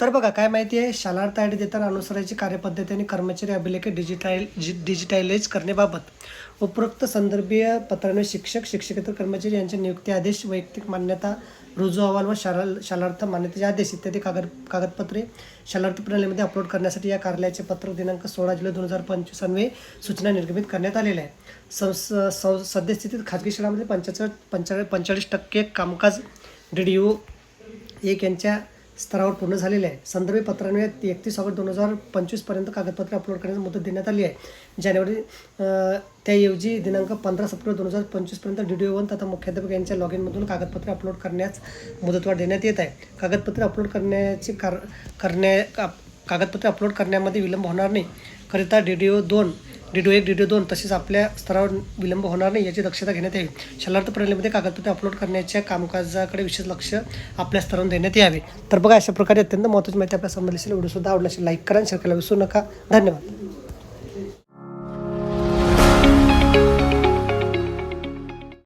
तर बघा काय माहिती आहे? शालार्थ आय डी देताना अनुसरायची कार्यपद्धती आणि कर्मचारी अभिलेख डिजिटाईल जि- डिजिटायलाइज करण्याबाबत उपरोक्त संदर्भीय पत्राने शिक्षक शिक्षकेतर कर्मचारी यांचे नियुक्ती आदेश वैयक्तिक मान्यता रुजू अहवाल व शाला शालार्थ मान्यतेचे आदेश इत्यादी कागद कागदपत्रे शालार्थ प्रणालीमध्ये अपलोड करण्यासाठी या कार्यालयाचे पत्र दिनांक सोळा जुलै दोन हजार पंचवीस अन्वये सूचना निर्गमित करण्यात आलेल्या आहे संस सं सद्यस्थितीत खाजगी शाळांमध्ये पंचाळीस पंचा पंचेचाळीस टक्के कामकाज डी डी ओ एक यांच्या स्तरावर पूर्ण झालेले आहे. संदर्भ पत्रान्वये एकतीस ऑगस्ट दोन हजार पंचवीसपर्यंत कागदपत्रे अपलोड करण्यास मुदत देण्यात आली आहे. जानेवारी त्याऐवजी दिनांक पंधरा सप्टेंबर दोन हजार पंचवीसपर्यंत डी डी ओ वन तथा मुख्याध्यापक यांच्या लॉग इनमधून कागदपत्रे अपलोड करण्यास मुदतवाढ देण्यात येत आहे. कागदपत्रे अपलोड करण्याची कार करण्या का- कागदपत्रे अपलोड करण्यामध्ये विलंब होणार नाही. करिता डी डी ओ दोन डी डी ओ एक डी दोन तसेच आपल्या स्तरावर विलंब होणार नाही याची दक्षता घेण्यात यावी शालार्थ प्रणालीमध्ये कागदपत्रे अपलोड करण्याच्या कामकाजाकडे विशेष लक्ष आपल्या स्तरावर देण्यात यावे. तर बघा अशा प्रकारे अत्यंत महत्त्वाची माहिती आपल्या संबंधित व्हिडिओसुद्धा आवडला असेल लाईक करा शेअर करायला विसरू नका. धन्यवाद.